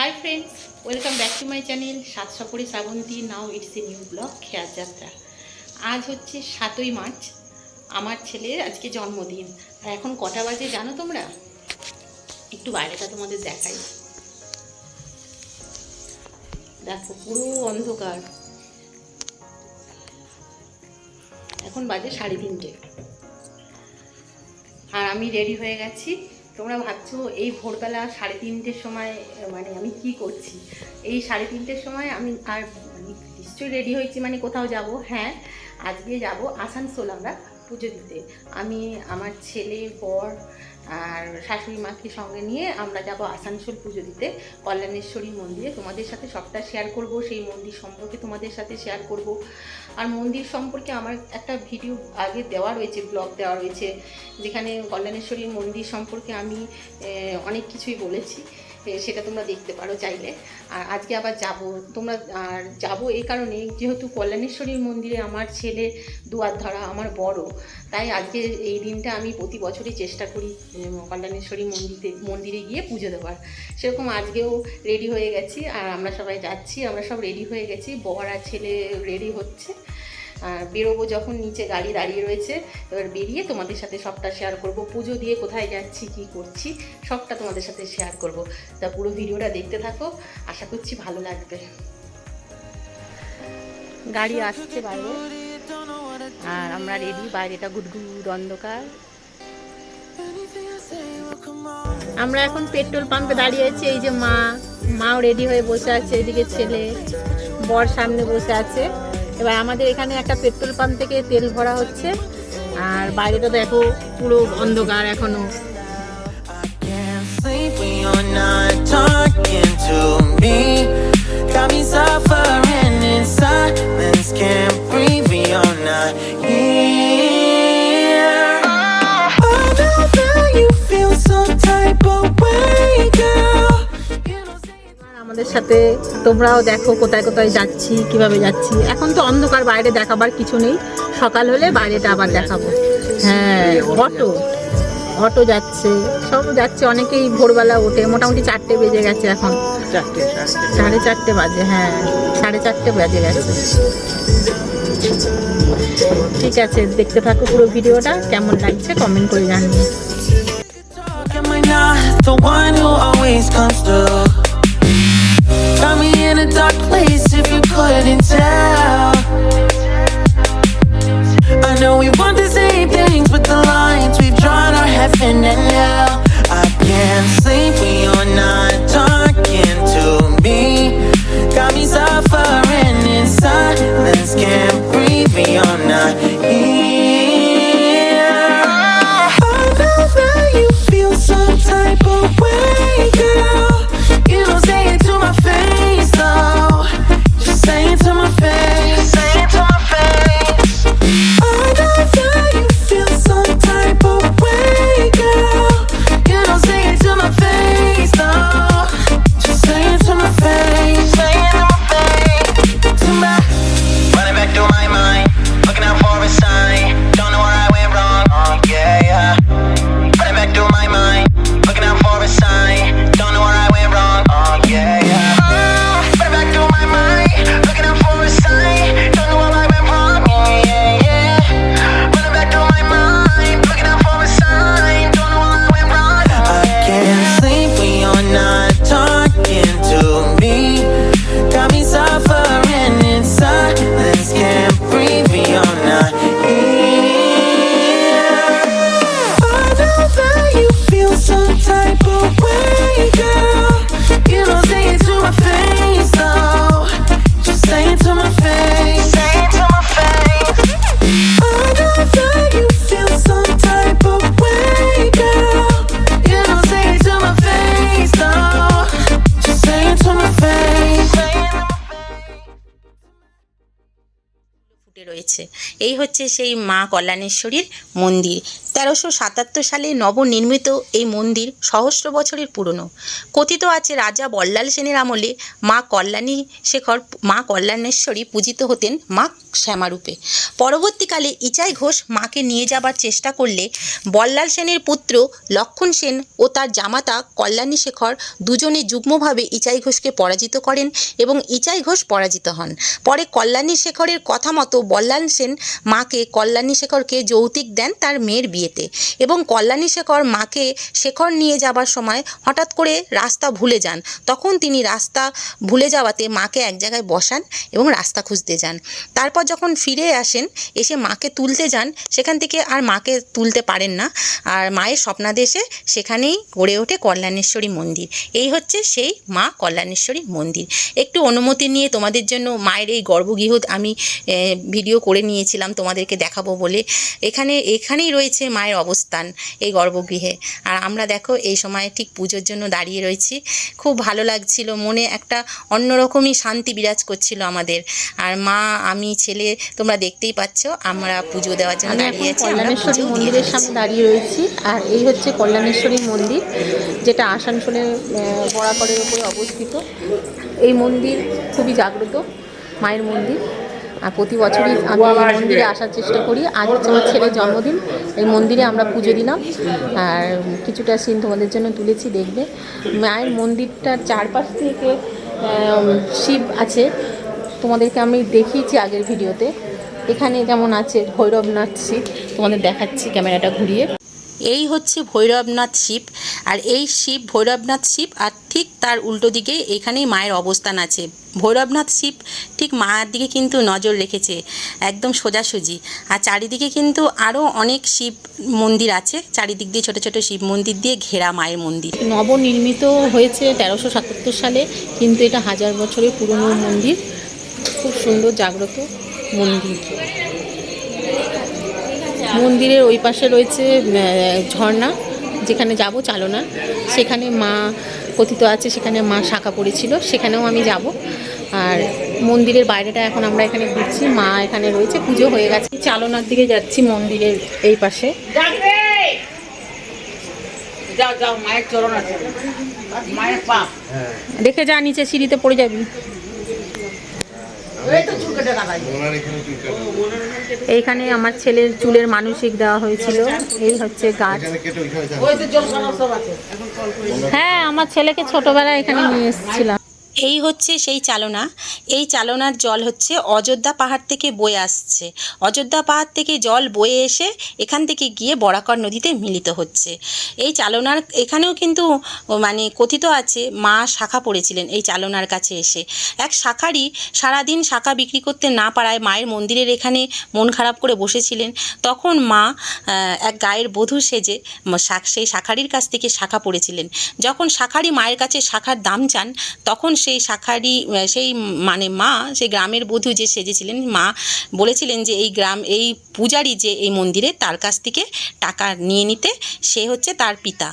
Hi friends welcome back to my channel সাত সপরে Shrabanti now it's a new blog খেয়ার যাত্রা আজ হচ্ছে সাতই মার্চ, আমার ছেলের আজকে জন্মদিন। আর এখন কটা বাজে জানো তোমরা? একটু বাইরেটা তোমাদের দেখাই। দেখো, পুরো অন্ধকার। এখন বাজে সাড়ে তিনটে। আর আমি রেডি হয়ে গেছি। তোমরা ভাবছ এই ভোরবেলা সাড়ে তিনটের সময় মানে আমি কি করছি? এই সাড়ে তিনটের সময় আমি আর নিশ্চয়ই রেডি হয়েছি মানে কোথাও যাব। হ্যাঁ আজকে যাব আসানসোল আমরা পুজো দিতে। আমি, আমার ছেলে, বর আর শাশুড়ি মাকে সঙ্গে নিয়ে আমরা যাব আসানসোল পুজো দিতে। কল্যাণেশ্বরী মন্দিরে। তোমাদের সাথে সবটা শেয়ার করব, সেই মন্দির সম্পর্কে তোমাদের সাথে শেয়ার করব। আর মন্দির সম্পর্কে আমার একটা ভিডিও আগে দেওয়া রয়েছে ব্লগ দেওয়া রয়েছে, যেখানে কল্যাণেশ্বরী মন্দির সম্পর্কে আমি অনেক কিছুই বলেছি। সেটা তোমরা দেখতে পারো চাইলে। আর আজকে আবার যাব। তোমরা, আর যাব এই কারণে যেহেতু কল্যাণেশ্বরীর মন্দিরে আমার ছেলে দুয়ার ধরা আমার বড়, তাই আজকে এই দিনটা আমি প্রতি বছরই চেষ্টা করি কল্যাণেশ্বরী মন্দিরে মন্দিরে গিয়ে পুজো দেওয়ার। সেরকম আজকেও রেডি হয়ে গেছি, আর আমরা সবাই যাচ্ছি, আমরা সব রেডি হয়ে গেছি, বর আর ছেলে রেডি হচ্ছে। বেরোবো যখন নিচে গাড়ি দাঁড়িয়ে রয়েছে, এবার বেরিয়ে তোমাদের সাথে সবটা শেয়ার করব, পুজো দিয়ে কোথায় যাচ্ছি, কি করছি, সবটা তোমাদের সাথে শেয়ার করব। তা পুরো ভিডিওটা দেখতে থাকো, আশা করছি ভালো লাগবে। গাড়ি আসছে বাইরে, আর আমরা রেডি বাইরেটা গুডগুড অন্ধকার। আমরা এখন পেট্রোল পাম্পে দাঁড়িয়ে আছি, এই যে মা, মাও রেডি হয়ে বসে আছে, এদিকে ছেলে, বর সামনে বসে আছে। এবার আমাদের এখানে একটা পেট্রোল পাম্প থেকে তেল ভরা হচ্ছে। আর বাইরে তো দেখো পুরো অন্ধকার এখনও। Girl. আমাদের সাথে তোমরাও দেখো কোথায় কোথায় যাচ্ছি কীভাবে যাচ্ছি। এখন তো অন্ধকার বাইরে দেখাবার কিছু নেই। সকাল হলে বাইরেটা আবার দেখাবো। হ্যাঁ অটো অটো যাচ্ছে সব যাচ্ছে। অনেকেই ভোরবেলা ওঠে। মোটামুটি চারটে বেজে গেছে এখন। সাড়ে চারটে। বাজে হ্যাঁ সাড়ে চারটে বাজে গেছে। ঠিক আছে দেখতে থাকো পুরো ভিডিওটা। কেমন লাগছে কমেন্ট করে জানিয়ে in a dark place if you couldn't tell. I know we want the same things, but the lines we've drawn are heaven and hell. ফুটে রয়েছে। এই হচ্ছে সেই মা কল্যাণেশ্বরীর মন্দির। তেরোশো সাতাত্তর সালে নবনির্মিত এই মন্দির সহস্র বছরের পুরনো। কথিত আছে রাজা বল্লাল সেনের আমলে মা কল্যাণী শেখর, মা কল্যাণেশ্বরী পূজিত হতেন মা শ্যামারূপে। পরবর্তীকালে ইচাই ঘোষ মাকে নিয়ে যাবার চেষ্টা করলে বল্লাল সেনের পুত্র লক্ষণ সেন ও তার জামাতা কল্যাণী শেখর দুজনে যুগ্মভাবে ইচাই ঘোষকে পরাজিত করেন এবং ইচাই ঘোষ পরাজিত হন। পরে কল্যাণী শেখরের কথা মতো বল্লাল সেন মাকে কল্যাণী শেখরকে যৌতুক দেন তার মেয়ের বিয়েতে এবং কল্যাণী শেখর মাকে শেখর নিয়ে যাবার সময় হঠাৎ করে রাস্তা ভুলে যান। তখন তিনি রাস্তা ভুলে যাওয়াতে মাকে এক জায়গায় বসান এবং রাস্তা খুঁজতে যান। তারপর যখন ফিরে আসেন, এসে মাকে তুলতে যান, সেখান থেকে আর মাকে তুলতে পারেন না। আর মায়ের স্বপ্নাদেশে সেখানেই গড়ে ওঠে কল্যাণেশ্বরী মন্দির। এই হচ্ছে সেই মা কল্যাণেশ্বরী মন্দির। একটু অনুমতি নিয়ে তোমাদের জন্য মায়ের এই গর্ভগৃহ আমি ভিডিও করে নিয়েছিলাম তোমাদেরকে দেখাবো বলে। এখানে এখানেই রয়েছে মায়ের অবস্থান এই গর্ভগৃহে। আর আমরা দেখো এই সময় ঠিক পুজোর জন্য দাঁড়িয়ে রয়েছি। খুব ভালো লাগছিল মনে একটা অন্যরকমই শান্তি বিরাজ করছিল আমাদের। আর মা আমি ছেলে তোমরা দেখতেই পাচ্ছ আমরা পুজো দেওয়ার জন্য দাঁড়িয়ে আছি আমরা পুজো দিয়ে মন্দিরের সামনে দাঁড়িয়ে রয়েছি। আর এই হচ্ছে কল্যাণেশ্বরী মন্দির যেটা আসানসোলের আহ, বরাকরের উপরে অবস্থিত। এই মন্দির খুবই জাগ্রত মায়ের মন্দির। আর প্রতি বছরই আমি মন্দিরে আসার চেষ্টা করি। আজ আমার ছেলের জন্মদিন, এই মন্দিরে আমরা পুজো দিলাম। আর কিছুটা সিন তোমাদের জন্য তুলেছি, দেখবে। মায়ের মন্দিরটার চারপাশ থেকে শিব আছে। তোমাদেরকে আমি দেখিয়েছি আগের ভিডিওতে। এখানে যেমন আছে ভৈরবনাথ শিব, তোমাদের দেখাচ্ছি ক্যামেরাটা ঘুরিয়ে। এই হচ্ছে ভৈরবনাথ শিব। আর এই শিব, ভৈরবনাথ শিব আর ঠিক তার উল্টো দিকে এখানেই মায়ের অবস্থান আছে। ভৈরবনাথ শিব ঠিক মায়ের দিকে কিন্তু নজর রেখেছে, একদম সোজাসুজি। আর চারিদিকে কিন্তু আরও অনেক শিব মন্দির আছে, চারিদিক দিয়ে ছোট ছোট শিব মন্দির দিয়ে ঘেরা মায়ের মন্দির। নবনির্মিত হয়েছে তেরোশো সাতাত্তর সালে, কিন্তু এটা হাজার বছরের পুরনো মন্দির। খুব সুন্দর জাগ্রত মন্দির। মন্দিরের ওই পাশে রয়েছে ঝর্ণা যেখানে যাব চালনা। সেখানে মা কথিত আছে সেখানে মা শাখা পড়েছিল সেখানেও আমি যাব। আর মন্দিরের বাইরেটা এখন আমরা এখানে ঘুরছি মা এখানে রয়েছে পুজো হয়ে গেছে। চালনার দিকে যাচ্ছি মন্দিরের এই পাশে। যাও যাও মায়ের চরণ আছে। মায়ের পা দেখে যা নিচে সিঁড়িতে পড়ে যাবি এই তো চুল কেটে কাটাই এইখানে আমার ছেলের চুলের মানসিক দেওয়া হয়েছিল। এই হচ্ছে গাছ। ওই তো জল খারাপ সব আছে। হ্যাঁ আমার ছেলেকে ছোটবেলায় এখানে নিয়ে এসেছিলাম। এই হচ্ছে সেই চালনা। এই চালনার জল হচ্ছে অযোধ্যা পাহাড় থেকে বয়ে আসছে। অযোধ্যা পাহাড় থেকে জল বয়ে এসে এখান থেকে গিয়ে বরাকর নদীতে মিলিত হচ্ছে। এই চালনার এখানেও কিন্তু মানে কথিত আছে, মা শাখা পড়েছিলেন এই চালনার কাছে এসে। এক শাখারই সারাদিন শাখা বিক্রি করতে না পারায় মায়ের মন্দিরের এখানে মন খারাপ করে বসেছিলেন। তখন মা এক গায়ের বধূ সেজে সেই শাখারির কাছ থেকে শাখা পড়েছিলেন। যখন শাখারি মায়ের কাছে শাখার দাম চান, তখন সেই শাখারি সেই মানে মা, সেই গ্রামের বধূ যে সেজেছিলেন, মা বলেছিলেন যে এই গ্রাম, এই পূজারি যে এই মন্দিরে তার কাছ থেকে টাকা নিয়ে নিতে, সে হচ্ছে তার পিতা।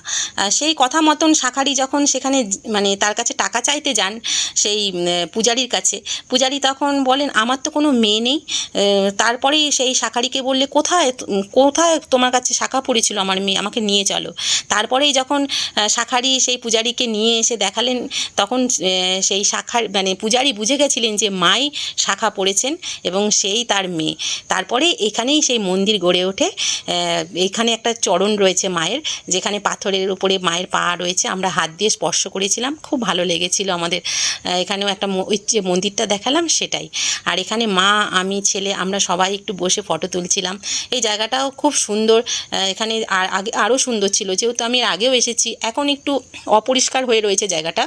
সেই কথা মতন শাখারি যখন সেখানে মানে তার কাছে টাকা চাইতে যান, সেই পূজারির কাছে, পূজারি তখন বলেন, আমার তো কোনো মেয়ে নেই তারপরেই সেই শাখারিকে বললে, কোথায় কোথায় তোমার কাছে শাখা পড়েছিল আমার মেয়ে? আমাকে নিয়ে চলো। তারপরেই যখন শাখারি সেই পূজারিকে নিয়ে এসে দেখালেন, তখন সেই শাখার মানে পূজারি বুঝে গেছিলেন যে মাই শাখা পড়েছেন এবং সেই তার মেয়ে। তারপরে এখানেই সেই মন্দির গড়ে ওঠে। এখানে একটা চরণ রয়েছে মায়ের, যেখানে পাথরের উপরে মায়ের পা রয়েছে। আমরা হাত দিয়ে স্পর্শ করেছিলাম। খুব ভালো লেগেছিল আমাদের। এখানেও একটা যে মন্দিরটা দেখালাম সেটাই। আর এখানে মা, আমি, ছেলে আমরা সবাই একটু বসে ফটো তুলছিলাম। এই জায়গাটাও খুব সুন্দর। এখানে আর আগে আরও সুন্দর ছিল। যেহেতু আমি আগেও এসেছি, এখন একটু অপরিষ্কার হয়ে রয়েছে জায়গাটা।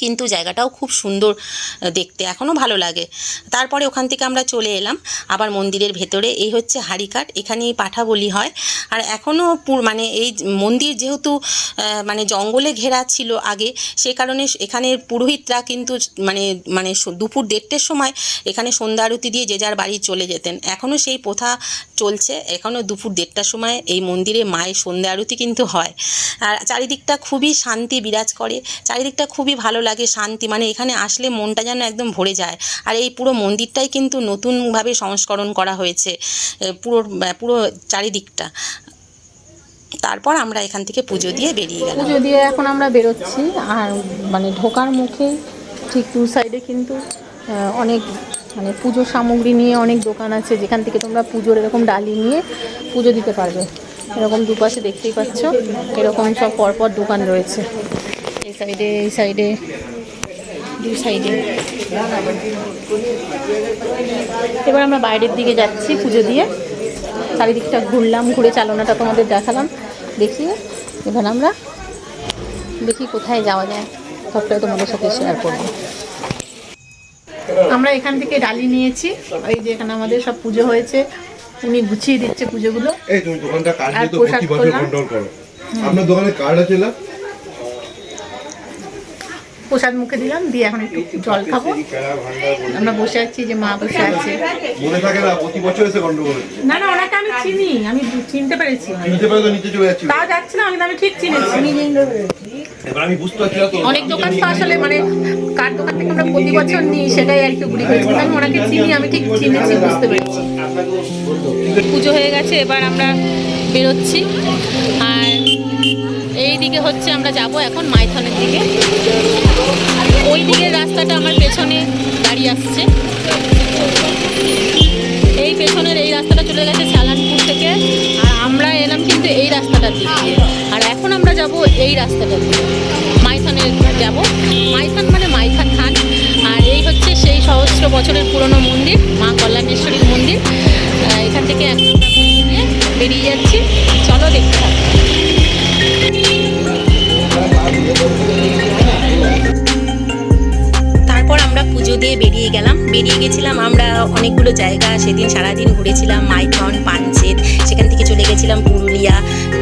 কিন্তু জায়গাটাও খুব সুন্দর দেখতে। এখনও ভালো লাগে। তারপরে ওখান থেকে আমরা চলে এলাম। আবার মন্দিরের ভেতরে। এই হচ্ছে হাড়িকাট এখানেই পাঠা বলি হয়। আর এখনও মানে এই মন্দির যেহেতু মানে জঙ্গলে ঘেরা ছিল আগে, সে কারণে এখানের পুরোহিতরা কিন্তু মানে মানে দুপুর দেড়টের সময় এখানে সন্ধ্যা আরতি দিয়ে যে যার বাড়ি চলে যেতেন। এখনও সেই প্রথা চলছে। এখনও দুপুর দেড়টার সময় এই মন্দিরে মায়ের সন্ধ্যা আরতি কিন্তু হয়। আর চারিদিকটা খুবই শান্তি বিরাজ করে। চারিদিকটা খুবই ভালো লাগে, শান্তি মানে এখানে আসলে মনটা যেন একদম ভরে যায়। আর এই পুরো মন্দিরটাই কিন্তু নতুনভাবে সংস্করণ করা হয়েছে পুরো পুরো চারিদিকটা। তারপর আমরা এখান থেকে পুজো দিয়ে বেরিয়ে গেলাম। পুজো দিয়ে এখন আমরা বেরোচ্ছি, আর মানে ঢোকার মুখে ঠিক দু সাইডে কিন্তু অনেক মানে পুজো সামগ্রী নিয়ে অনেক দোকান আছে, যেখান থেকে তোমরা পুজোর এরকম ডালি নিয়ে পুজো দিতে পারবে। এরকম দুপাশে দেখতেই পাচ্ছ, এরকম সব পরপর দোকান রয়েছে। এই সাইডে এই সাইডে দুই সাইডে। এবার আমরা বাইরের দিকে যাচ্ছি পুজো দিয়ে। চারিদিকটা ঘুরলাম ঘুরে চালনাটা তোমাদের দেখালাম। দেখিয়ে এবার আমরা দেখি কোথায় যাওয়া যায়। সবটাই তোমাদের সাথে শেয়ার করব। আমরা এখান থেকে ডালি নিয়েছি। এই যে এখানে আমাদের সব পুজো হয়েছে। উনি গুছিয়ে দিচ্ছে পুজোগুলো। এই তুমি দোকানটা আর দিয়ে তো প্রতি বছর করলাম। কন্ট্রোল করো। আপনার দোকানে কার্ড আছে না? প্রসাদ মুখে দিলাম দিয়ে এখন একটু জল খাব। আমরা বসে আছি যে মা বসে আছে। মনে থাকে না প্রতি বছর এসে গন্ডগোল না না ওনাকে আমি চিনি আমি চিনতে পেরেছি। কিনতে পারে তো নিচে চলে যাচ্ছিল তা যাচ্ছিলাম কিন্তু আমি ঠিক চিনেছি। এবার আমি বুঝতে পারছি না তো। অনেক দোকান তো আসলে মানে কার দোকান থেকে আমরা প্রতি বছর নিই সেটাই আর একটু ঘুরি হয়েছে আমি ওনাকে চিনি আমি ঠিক চিনেছি বুঝতে পেরেছি। পুজো হয়ে গেছে এবার আমরা বেরোচ্ছি। আর এই দিকে হচ্ছে আমরা যাব এখন মাইথনের দিকে। ওই দিকের রাস্তাটা আমার পেছনে গাড়ি আসছে। এই পেছনের এই রাস্তাটা চলে গেছে সালানপুর থেকে। আর আমরা এলাম কিন্তু এই রাস্তাটার দিক। আর এখন আমরা যাব এই রাস্তাটা দিয়ে মাইথানে যাব। মাইথান মানে মাইথান থান আর এই হচ্ছে সেই সহস্র বছরের পুরনো মন্দির, মা কল্যাণেশ্বরীর মন্দির। এখান থেকে এখন বেরিয়ে যাচ্ছি। চলো দেখতে গেছিলাম, আমরা অনেকগুলো জায়গা সেদিন সারাদিন ঘুরেছিলাম, মাইথন পাঞ্চেত সেখান থেকে চলে গেছিলাম পুরুলিয়া,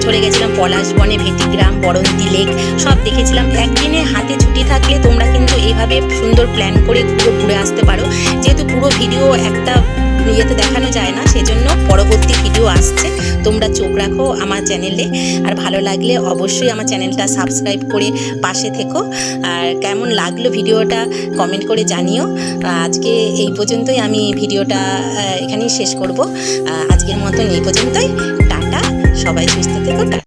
চলে গেছিলাম পলাশবনে, ভেটিগ্রাম, বরন্তি লেক, সব দেখেছিলাম। একদিনে হাতে ছুটি থাকলে তোমরা কিন্তু এইভাবে সুন্দর প্ল্যান করে পুরো ঘুরে আসতে পারো। যেহেতু পুরো ভিডিও একটা ইয়েতে দেখানো যায় না পরবর্তী ভিডিও আসছে। তোমরা চোখ রাখো আমার চ্যানেলে আর ভালো লাগলে অবশ্যই আমার চ্যানেলটা সাবস্ক্রাইব করে পাশে থেকো। আর কেমন লাগল ভিডিওটা কমেন্ট করে জানিও। আজকে এই পর্যন্তই আমি ভিডিওটা এখানেই শেষ করব। আজকের মতন এই পর্যন্তই। টাটা, সবাই সুস্থ থেকো, টাটা।